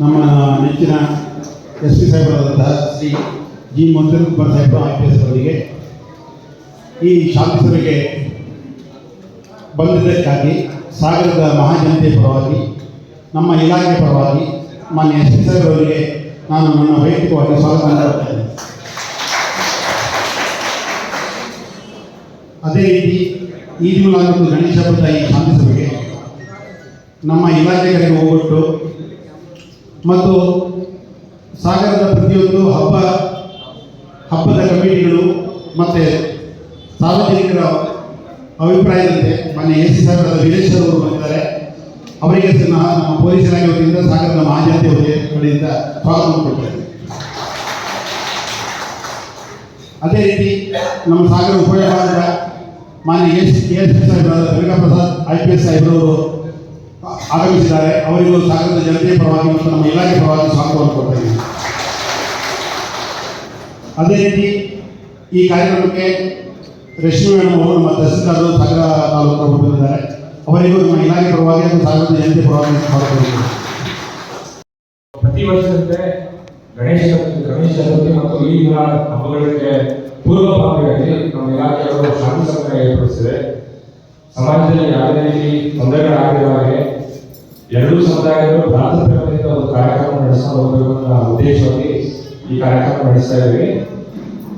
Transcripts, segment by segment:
ನಮ್ಮ ನೆಚ್ಚಿನ S P ಸಾಹೇಬರಾದಂತಹ ಶ್ರೀ ಜಿ ಮಂಜುನ್ ಕುಮಾರ್ ಸಾಹೇಬ್ ಐ ಪಿ ಎಸ್ ಅವರಿಗೆ, ಈ ಶಾಂತಿ ಸಭೆಗೆ ಬಂದಿದ್ದಕ್ಕಾಗಿ, ಸಾಗರದ ಮಹಾಜನತೆ ಪರವಾಗಿ, ನಮ್ಮ ಇಲಾಖೆ ಪರವಾಗಿ, ಮಾನ್ಯ ಎಸ್ ಪಿ ಸಾಹೇಬರವರಿಗೆ ನಾನು ನನ್ನ ವೈಯಕ್ತಿಕವಾಗಿ ಸ್ವಾಗತ ಮಾಡುತ್ತೇನೆ ಅದೇ ರೀತಿ ಈ ಮತ್ತು ಗಣೇಶ ಹಬ್ಬದ ಈ ಶಾಂತಿ ಸಭೆಗೆ ನಮ್ಮ ಇಲಾಖೆಗಳಿಗೆ ಹೋಗ್ಬಿಟ್ಟು ಮತ್ತು ಸಾಗರದ ಪ್ರತಿಯೊಂದು ಹಬ್ಬ, ಹಬ್ಬದ ಕಮಿಟಿಗಳು ಮತ್ತು ಸಾರ್ವಜನಿಕರ ಅಭಿಪ್ರಾಯದಂತೆ ಮಾನ್ಯ ಎ ಸಿ ಸಾಗರದ ವೀರೇಶ್ ಅವರು ಬಂದಿದ್ದಾರೆ. ಅವರಿಗೆ ಸಹ ನಮ್ಮ ಪೊಲೀಸ್ ಇಲಾಖೆ ವತಿಯಿಂದ ಸಾಗರದ ಮಹಾಜನತೆ ವತಿ- ಕಡೆಯಿಂದ ಸ್ವಾಗತ ಕೊಡ್ತೇವೆ ಅದೇ ರೀತಿ ನಮ್ಮ ಸಾಗರ ಉಪವಿಭಾಗದ ಮಾನ್ಯ S S ಸಾಹೇಬರಾದ Durga Prasad I P S ಸಾಹೇಬರವರು ಆಗಮಿಸಿದ್ದಾರೆ. ಅವರಿಗೂ ಸಾಗರದ ಜನತೆಯ ಪರವಾಗಿ ಮತ್ತು ನಮ್ಮ ಇಲಾಖೆ ಪರವಾಗಿ ಸ್ವಾಗತವನ್ನು ಇದ್ದೀವಿ ಅದೇ ರೀತಿ ಈ ಕಾರ್ಯಕ್ರಮಕ್ಕೆ ರಶ್ಮಿ ಮೇಡಮ್ ಅವರು ನಮ್ಮ ತಹಸೀಲ್ದಾರರು ಸಾಗರ ತಾಲೂಕು ಬಂದಿದ್ದಾರೆ ಅವರಿಗೂ ನಮ್ಮ ಇಲಾಖೆ ಪರವಾಗಿ ಮತ್ತು ಸಾಗರದ ಜನತೆ ಪರವಾಗಿ ಸ್ವಾಗತ ಪ್ರತಿ ವರ್ಷದಂತೆ ಗಣೇಶ ಗಣೇಶ ಚತುರ್ಥಿ ಮತ್ತು ಈ ದಿನ ಹಬ್ಬಗಳಿಗೆ ಪೂರ್ವಭಾವಿಯಾಗಿ ನಮ್ಮ ಇಲಾಖೆಯವರು ಶಾಂತಿ ಸಂಘ ಏರ್ಪಡಿಸಿದೆ. ಸಮಾಜದಲ್ಲಿ ಯಾವುದೇ ರೀತಿ ಹಾಗೆ ಎರಡೂ ಸಮುದಾಯಗಳು ಭ್ರಾತೃತ್ವದಿಂದ ಒಂದು ಕಾರ್ಯಕ್ರಮ ನಡೆಸಲು ಹೋಗಬೇಕು ಉದ್ದೇಶವಾಗಿ ಈ ಕಾರ್ಯಕ್ರಮ ನಡೆಸ್ತಾ ಇದ್ದೀವಿ.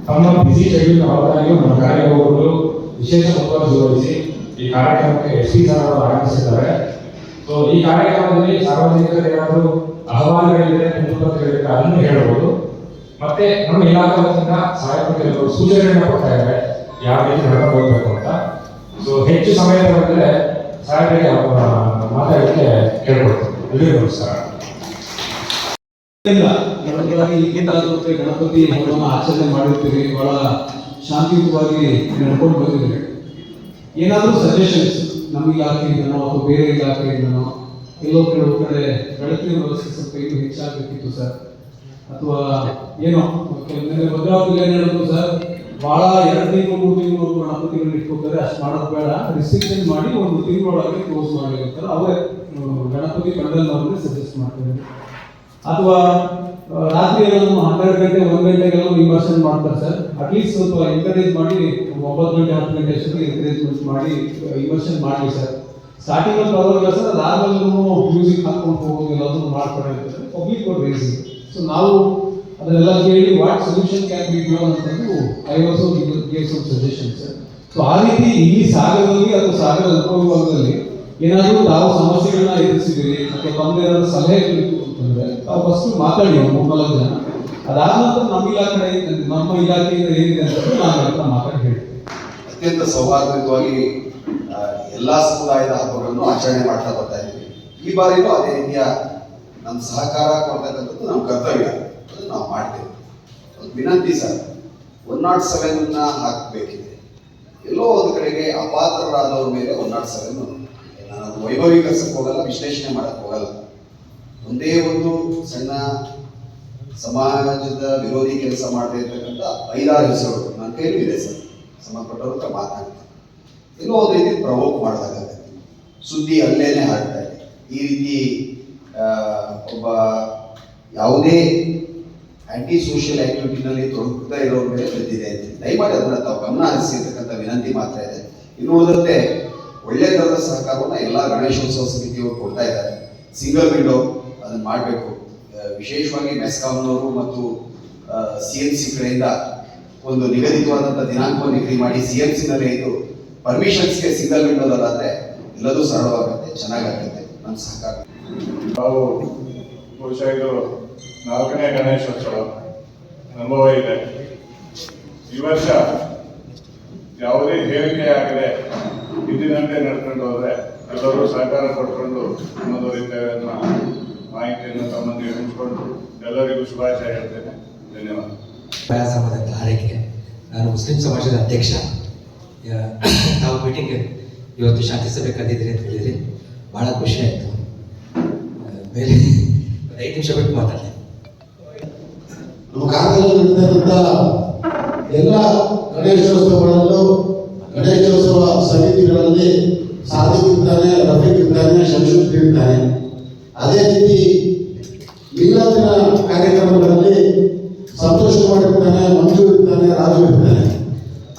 ತಮ್ಮ ಬಿಸಿ ಶೆಡ್ಯೂಲ್ ಹೊರತಾಗಿಯೂ ನಮ್ಮ ಕಾರ್ಯಕ್ರಮಗಳು ವಿಶೇಷ ಮುಖವನ್ನು ಜೋಡಿಸಿ ಈ ಕಾರ್ಯಕ್ರಮಕ್ಕೆ ಎಸ್ ಪಿ ಸರ್ ಅವರು ಆಗಮಿಸಿದ್ದಾರೆ. ಸೊ ಈ ಕಾರ್ಯಕ್ರಮದಲ್ಲಿ ಸಾರ್ವಜನಿಕರು ಏನಾದರೂ ಅಹವಾಲುಗಳಿದೆ ಕುಂದುಕೊರತೆಗಳಿದ್ರೆ ಅದನ್ನು ಹೇಳಬಹುದು. ಮತ್ತೆ ನಮ್ಮ ಇಲಾಖೆ ವತಿಯಿಂದ ಸಾರ್ವಜನಿಕರು ಸೂಚನೆಗಳನ್ನ ಕೊಡ್ತಾ ಇದ್ದಾರೆ. ಯಾವ ರೀತಿ ನಡ್ಕೊಂಡು ಹೋಗ್ಬೇಕು ಅಂತ. ಸೊ ಹೆಚ್ಚು ಸಮಯ ತಗೊಂಡ್ರೆ ಸಾರ್ವಜನಿಕ ಮಾತಾಡಲಿಕ್ಕೆ ಕೇಳ್ಕೊಡ್ತೀನಿ ನಮಸ್ಕಾರ. ಇಲ್ಲ ಗಣಪತಿ ಈಗಿಂದಾಗುತ್ತೆ ಗಣಪತಿ ಹೋಮ ಆಚರಣೆ ಮಾಡಿರ್ತೀರಿ ಬಹಳ ಶಾಂತಿಯುತವಾಗಿ ನಡ್ಕೊಂಡು ಬಂದಿದ್ದೀರಿ ಏನಾದರೂ ಸಜೆಷನ್ಸ್ ನಮ್ಮ ಇಲಾಖೆಯಿಂದನೋ ಅಥವಾ ಬೇರೆ ಇಲಾಖೆಯಿಂದನೋ ಎಲ್ಲೋ ಕೆಲವು ಕಡೆ ಬೆಳಕಿನ ವ್ಯವಸ್ಥೆ ಸ್ವಲ್ಪ ಇನ್ನೂ ಹೆಚ್ಚಾಗಬೇಕಿತ್ತು, ಸರ್. ಅಥವಾ ಏನೋ ಭದ್ರಾವತಿ ಏನು ಹೇಳಿದ್ರು ಸರ್? ಭಾಳ ಎರಡು ತಿಂಗಳು, ಮೂರು ತಿಂಗಳು ನಾಲ್ಕು ತಿಂಗಳು ಇಟ್ಕೋತಾರೆ, ಅಷ್ಟು ಮಾಡೋದು ಬೇಡ. ರಿಸ್ಟ್ರಿಕ್ಷನ್ ಮಾಡಿ ಒಂದು ತಿಂಗಳೊಳಗೆ ಕ್ಲೋಸ್ ಮಾಡಿ ಅಂತಾರೆ ಅವರೇ ಗಣಪತಿ ಕಂಡಲ್ ಅವ್ರಿಗೆ ಸಜೆಸ್ಟ್ ಮಾಡ್ತಾರೆ. ಅಥವಾ ರಾತ್ರಿ ಎಲ್ಲ ಹನ್ನೆರಡು ಗಂಟೆ, ಒಂದು ಗಂಟೆಗೆಲ್ಲ ಇಮರ್ಷನ್ ಮಾಡ್ತಾರೆ ಸರ್. ಅಟ್ಲೀಸ್ಟ್ ಸ್ವಲ್ಪ ಎನ್ಕರೇಜ್ ಮಾಡಿ ಒಂಬತ್ತು ಗಂಟೆ, ಹತ್ತು ಗಂಟೆ ಅಷ್ಟೊತ್ತಿಗೆ ಎಂಕರೇಜ್ಮೆಂಟ್ ಮಾಡಿ ಇಮರ್ಷನ್ ಮಾಡಿ ಸರ್. ಸ್ಟಾರ್ಟಿಂಗ್ ಅಲ್ಲಿ ಪರವಾಗಿಲ್ಲ ಸರ್. ಅದಾದ್ಮೇಲೆ ಮ್ಯೂಸಿಕ್ ಹಾಕೊಂಡು ಹೋಗೋದು ಎಲ್ಲದನ್ನು ಮಾಡ್ತಾರೆ ಪಬ್ಲಿಕ್ ಅವ್ರು ಸೊ ನಾವು ಅದನ್ನೆಲ್ಲ ಕೇಳಿ what solution can be given ಅಂತಂದು I also give some suggestion sir so ಆ ರೀತಿ ಇಲ್ಲಿ ಸಾಗರದಲ್ಲಿ ಅಥವಾ ಸಾಗರ ಉಪವಿಭಾಗದಲ್ಲಿ ಏನಾದರೂ ತಾವು ಸಮಸ್ಯೆಗಳನ್ನ ಎದುರಿಸಿದಿರಿ ಅಥವಾ ಏನಾದರೂ ಸಲಹೆ ಬೇಕು ಅಂತಂದ್ರೆ ತಾವು ಫಸ್ಟ್ ಮಾತಾಡಿ ಮೂರ್ನಾಲ್ಕು ಜನ. ಅದಾದ ನಂತರ ನಮ್ಮ ಇಲಾಖೆ ನಮ್ಮ ಇಲಾಖೆಯಿಂದ ಏನಿದೆ ಅಂತ ನಾನು ಹತ್ರ ಮಾತಾಡಿ ಹೇಳ್ತೀನಿ ಅತ್ಯಂತ ಸೌಹಾರ್ದಯುತವಾಗಿ ಎಲ್ಲ ಸಮುದಾಯದ ಹಬ್ಬಗಳನ್ನು ಆಚರಣೆ ಮಾಡ್ತಾ ಬರ್ತಾ ಇದ್ದೀವಿ. ಈ ಬಾರಿನೂ ಅದೇ ರೀತಿಯ ನಮ್ಮ ಸಹಕಾರ ಕೊಡ್ತಕ್ಕಂಥದ್ದು ನಮ್ಮ ಕರ್ತವ್ಯ. ಅದು ನಾವು ಮಾಡ್ತೇವೆ. ಒಂದು ವಿನಂತಿ ಸರ್ ಒನ್ ನಾಟ್ ಸೆವೆನ್ ಹಾಕಬೇಕಿದೆ. ಎಲ್ಲೋ ಒಂದು ಕಡೆಗೆ ಅಪಾತ್ರರಾದವ್ರ ಮೇಲೆ ಒನ್ ನಾಟ್ ಸೆವೆನ್ ನಾನು ಅದು ವೈಭವೀಕರಿಸಕ್ಕೆ ಹೋಗಲ್ಲ, ವಿಶ್ಲೇಷಣೆ ಮಾಡಕ್ಕೆ ಹೋಗಲ್ಲ. ಒಂದೇ ಒಂದು ಸಣ್ಣ ಸಮಾಜದ ವಿರೋಧಿ ಕೆಲಸ ಮಾಡದೇ ಇರ್ತಕ್ಕಂಥ ಐದಾರು ಹೆಸರು ನನ್ನ ಕೈಲೂ ಇದೆ ಸರ್. ಸಂಬಂಧಪಟ್ಟವ್ರ ಹತ್ರ ಮಾತಾಡ್ತಾರೆ ಎಲ್ಲೋ ಒಂದು ರೀತಿ ಪ್ರವೋಕ್ ಮಾಡಿದಾಗತ್ತೆ ಸುದ್ದಿ ಅಲ್ಲೇನೆ ಹಾಡ್ತಾರೆ ಈ ರೀತಿ ಒಬ್ಬ ಯಾವುದೇ ಆಂಟಿ ಸೋಷಿಯಲ್ ಆಕ್ಟಿವಿಟಿನಲ್ಲಿ ತೊಡಗುತ್ತಾ ಇರೋ ಮೇಲೆ ಬಿದ್ದಿದೆ ಅಂತ. ದಯಮಾಡಿ ಅದನ್ನ ತಾವು ಗಮನ ಹರಿಸಿರ್ತಕ್ಕಂಥ ವಿನಂತಿ ಮಾತ್ರ ಇದೆ. ಇನ್ನು ಉಳಿದಂತೆ ಒಳ್ಳೆ ಥರದ ಸಹಕಾರವನ್ನು ಎಲ್ಲ ಗಣೇಶೋತ್ಸವ ಸಮಿತಿಯವರು ಕೊಡ್ತಾ ಇದ್ದಾರೆ. ಸಿಂಗಲ್ ವಿಂಡೋ ಅದನ್ನ ಮಾಡಬೇಕು. ವಿಶೇಷವಾಗಿ ಮೆಸ್ಕಾಂನವರು ಮತ್ತು ಸಿ ಎಂ ಸಿ ಕಡೆಯಿಂದ ಒಂದು ನಿಗದಿತವಾದಂಥ ದಿನಾಂಕವನ್ನು ನಿಗದಿ ಮಾಡಿ ಸಿ ಎಂ ಸಿನಲ್ಲೇ ಇದು ಪರ್ಮಿಷನ್ಸ್ಗೆ ಸಿಂಗಲ್ ವಿಂಡೋದಲ್ಲಾದರೆ ಎಲ್ಲದೂ ಸರಳವಾಗುತ್ತೆ, ಚೆನ್ನಾಗಾಗುತ್ತೆ. ನನ್ನ ಸಹಕಾರ. ನಾವು ಬಹುಶಃ ಇದು ನಾಲ್ಕನೇ ಗಣೇಶೋತ್ಸವ ಅನುಭವ ಇದೆ ಈ ವರ್ಷ ಯಾವುದೇ ಹೇರಿಕೆ ಆಗದೆ ಹಿಂದಿನಂತೆ ನಡ್ಕೊಂಡು ಹೋದ್ರೆ ಎಲ್ಲರೂ ಸಹಕಾರ ಕೊಡ್ಕೊಂಡು ಮುಂದುವರಿತೇವೆ ಅನ್ನೋ ಮಾಹಿತಿಯನ್ನು ತಮ್ಮೊಂದಿಗೆ ಹಂಚಿಕೊಂಡು ಎಲ್ಲರಿಗೂ ಶುಭಾಶಯ ಹೇಳ್ತೇನೆ. ಧನ್ಯವಾದ. ವ್ಯಾಯಾಮದ ಕಾರ್ಯಕ್ಕೆ ನಾನು ಮುಸ್ಲಿಂ ಸಮಾಜದ ಅಧ್ಯಕ್ಷ. ತಾವು ಮೀಟಿಂಗ್ ಇವತ್ತು ಶಾಂತಿ ಅಂತ ಹೇಳಿದ್ರಿ. ಭಾಳ ಖುಷಿ ಆಯಿತು. ಬೇರೆ ಐದು ನಿಮಿಷ ಬಿಟ್ಟು ಮಾತಾಡ್ತೀನಿ. ನಮ್ಮ ಕಾಲದಲ್ಲಿ ನಡೀತಕ್ಕಂಥ ಎಲ್ಲ ಗಣೇಶೋತ್ಸವಗಳಲ್ಲೂ ಗಣೇಶೋತ್ಸವ ಸಮಿತಿಗಳಲ್ಲಿ ಸಾದಿಕ್ ಇರ್ತಾನೆ ರಫೀಕ್ ಇರ್ತಾನೆ ಅದೇ ರೀತಿ ಇವತ್ತಿನ ಕಾರ್ಯಕ್ರಮಗಳಲ್ಲಿ ಸಂತೋಷ ಕುಮಾರ್ ಇರ್ತಾನೆ ಮಂಜು ಇರ್ತಾನೆ, ರಾಜು ಇರ್ತಾನೆ.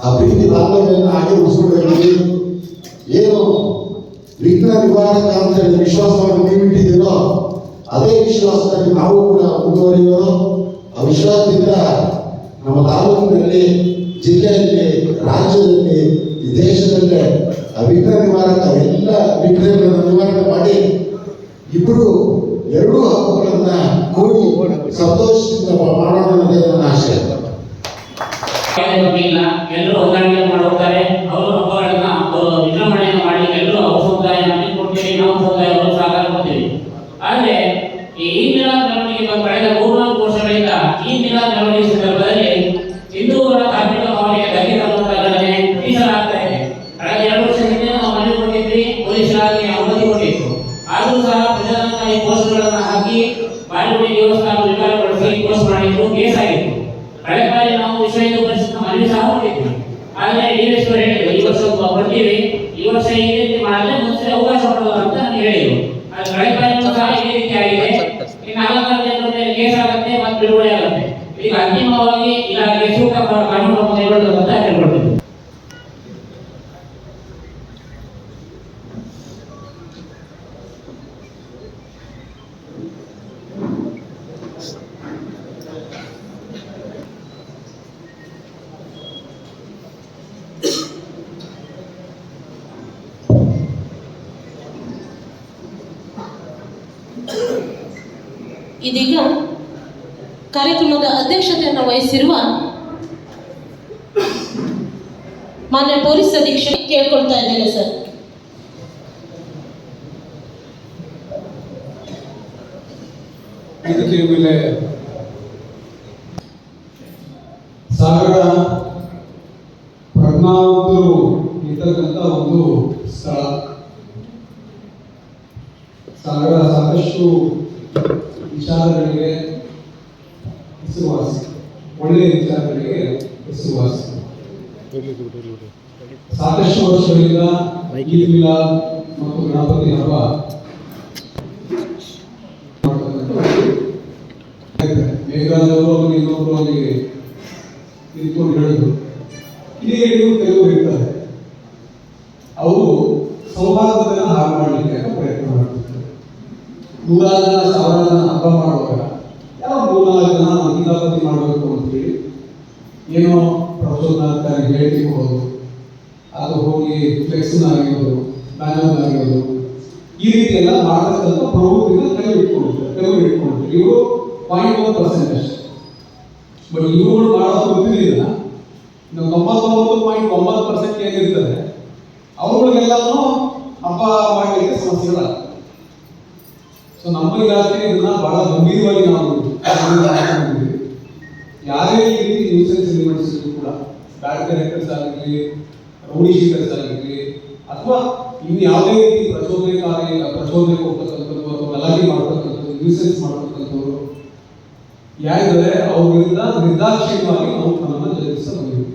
ಆ ಭೀತಿ ಬಾಂಧವ್ಯವನ್ನು ಹಾಗೆ ಉಳಿಸ್ಕೊಳ್ಬೇಕು ಏನು ವಿಘ್ನ ನಿವಾರಕ ಅಂತ ಹೇಳಿ ವಿಶ್ವಾಸವನ್ನು ನೀವಿಟ್ಟಿದ್ದೀರೋ ಅದೇ ವಿಶ್ವಾಸದಲ್ಲಿ ನಾವು ಕೂಡ ಮುಂದುವರಿಯೋದು. ವಿಶ್ವಾಸದಿಂದ ನಮ್ಮ ತಾಲೂಕಿನಲ್ಲಿ, ಜಿಲ್ಲೆಯಲ್ಲಿ, ರಾಜ್ಯದಲ್ಲಿ, ಈ ದೇಶದಲ್ಲೇ ವಿಘ್ನ ನಿವಾರಕ ಎಲ್ಲ ವಿಘ್ನಗಳನ್ನು ನಿವಾರಣೆ ಮಾಡಿ ಇಬ್ಬರು ಎರಡೂ ಹಬ್ಬಗಳನ್ನ ಕೂಡಿ ಸಂತೋಷದಿಂದ ಮಾಡೋಣ ಅನ್ನೋದೇ ನನ್ನ ಆಶಯ ಎಲ್ಲರೂ ಹೊಂದಾಣಿಕೆ ಹಬ್ಬಗಳನ್ನ ಅವರು ಪೊಲೀಸರಾಗಿ ಅನುಮತಿ ಕೊಟ್ಟಿತ್ತು ಆದರೂ ಸಹ ಪ್ರಜಾತಂತ್ರ ಪೋಸ್ಟ್ಗಳನ್ನು ಹಾಕಿ ಬಾಲಿವುಡ್ ದೇವಸ್ಥಾನ ವಿಚಾರಗೊಳಿಸಿ ಪೋಸ್ಟ್ ಮಾಡಿದ್ದು ಕೇಸ್ ಆಗಿತ್ತು. ಕಳೆದ ಬಾರಿ ನಾವು ವಿಶ್ವ ಹಿಂದೂ ಪರಿಷತ್ ಮನವಿ ಸಹ ಮಾಡಿದ್ವಿ ಆದ್ರೆ ಡಿಎಸ್ಪಿ ಹೇಳಿದ್ರು ಈ ವರ್ಷ ಬರ್ತೀವಿ ಈ ವರ್ಷ ಈ ರೀತಿ ಮಾಡಿದ್ರೆ ಮುಂಚೆ ಅವಕಾಶ ಕೊಡೋದು ಅಂತ ನನಗೆ ಹೇಳಿದ್ರು ಅದು ಕಳೆದ ಬಾರಿ ಸಹ ಇದೇ ರೀತಿ ಆಗಿದೆ ಇನ್ನು ನಾಲ್ಕಾರು ಜನರ ಮೇಲೆ ಕೇಸ್ ಆಗುತ್ತೆ ಮತ್ತೆ ಬಿಡುಗಡೆ ಆಗುತ್ತೆ ಈಗ ಅಂತಿಮವಾಗಿ ಇಲಾಖೆ ಸೂಕ್ತ ಕಾನೂನು ಕ್ರಮ ಕೈಗೊಳ್ಳಬೇಕು ಅಂತ ಕೇಳ್ಕೊಳ್ತೀನಿ ಇದೀಗ ಕಾರ್ಯಕ್ರಮದ ಅಧ್ಯಕ್ಷತೆಯನ್ನು ವಹಿಸಿರುವ ಮಾನ್ಯ ಪೊಲೀಸ್ ಅಧೀಕ್ಷಕ ಕೇಳ್ಕೊಳ್ತಾ ಇದ್ದೇನೆ ಸರ್. ಇದಕ್ಕೆ ಮೇಲೆ ಪ್ರಜ್ಞಾವಂತರು ಇರ್ತಕ್ಕಂಥ ಒಂದು ಸ್ಥಳ ಸಾಗರ ಸಾಕಷ್ಟು ವಿಚಾರಗಳಿಗೆ ಹೆಸರುವಾಸಿ ಒಳ್ಳೆಯ ವಿಚಾರಗಳಿಗೆ ಹೆಸರುವಾಸಿ ಸಾಕಷ್ಟು ವರ್ಷಗಳಿಂದ ಈಗಿಲ್ಲ ಮತ್ತು ಗಣಪತಿ ಹಬ್ಬ ಇನ್ನೊಬ್ರು ಅಲ್ಲಿ ನಿಂತ್ಕೊಂಡು ಹೇಳಿದ್ರು ಇದೇ ನೀವು ಕೆಲವರು ಇರ್ತಾರೆ ಅವರು ಸೌಹಾರ್ದತೆಯನ್ನು ಹಾಳು ಮಾಡಲಿಕ್ಕೆ ಪ್ರಯತ್ನ ಮಾಡ್ತಿರ್ತಾರೆ ನೂರಾರು ಜನ ಸಾವಿರ ಜನ ಹಬ್ಬ ಮಾಡುವಾಗ ಯಾವ ಮೂರ್ನಾಲ್ಕು ಜನ ನಾವು ಗೀತಾಪತಿ ಮಾಡಬೇಕು ಅಂತೇಳಿ ಏನೋ ಪ್ರಚೋದನಾಕಾರಿ ಹೇಳಿಕೆ ಕೊಡೋದು ಅದು ಹೋಗಿ ಫ್ಲೆಕ್ಸ್ನ ಆಗಿರೋದು ಬ್ಯಾನರ್ ಆಗಿರೋದು ಈ ರೀತಿ ಎಲ್ಲ ಮಾಡತಕ್ಕಂಥ ಪ್ರವೃತ್ತಿನ ಕೈ ಇಟ್ಕೊಂಡಿರ್ತಾರೆ ಕೆಲವರು ಇಟ್ಕೊಂಡಿರ್ತಾರೆ. ಇವರು ಪಾಯಿಂಟ್ ಒನ್ ಪರ್ಸೆಂಟ್ ಅಷ್ಟೇ. ಬಟ್ ಇವುಗಳು ಮಾಡೋದು ಗೊತ್ತಿರಲಿಲ್ಲ ತೊಂಬತ್ತೊಂಬತ್ತು ಪಾಯಿಂಟ್ ಒಂಬತ್ತು ಪರ್ಸೆಂಟ್ ಏನಿರ್ತದೆ ಅವುಗಳಿಗೆಲ್ಲನೂ ಹಬ್ಬ ಮಾಡಲಿಕ್ಕೆ ಸಮಸ್ಯೆಗಳ ಸೊ ನಮ್ಮ ಇಲಾಖೆ ಇದನ್ನ ಬಹಳ ಗಂಭೀರವಾಗಿ ನಾವು ಬ್ಯಾಡ್ ಆಗಿರಲಿ ರೌಡಿ ಶೀಟರ್ಸ್ ಆಗಲಿ ಅಥವಾ ಇನ್ನು ಯಾವುದೇ ರೀತಿ ಪ್ರಚೋದನೆಕಾರಿ ಪ್ರಚೋದನೆ ಕೊಡ್ತಕ್ಕಂಥದ್ದು ಅಥವಾ ಗಲಾಟೆ ಮಾಡ್ತಕ್ಕಂಥದ್ದು ನ್ಯೂಸೆನ್ಸ್ ಮಾಡ್ತಕ್ಕಂಥವ್ರು, ಯಾರಿದ್ದಾರೆ ಅವರಿಂದ ನಿರ್ದಾಕ್ಷಿಣ್ಯವಾಗಿ ನಾವು ಬಂದಿದ್ದೀವಿ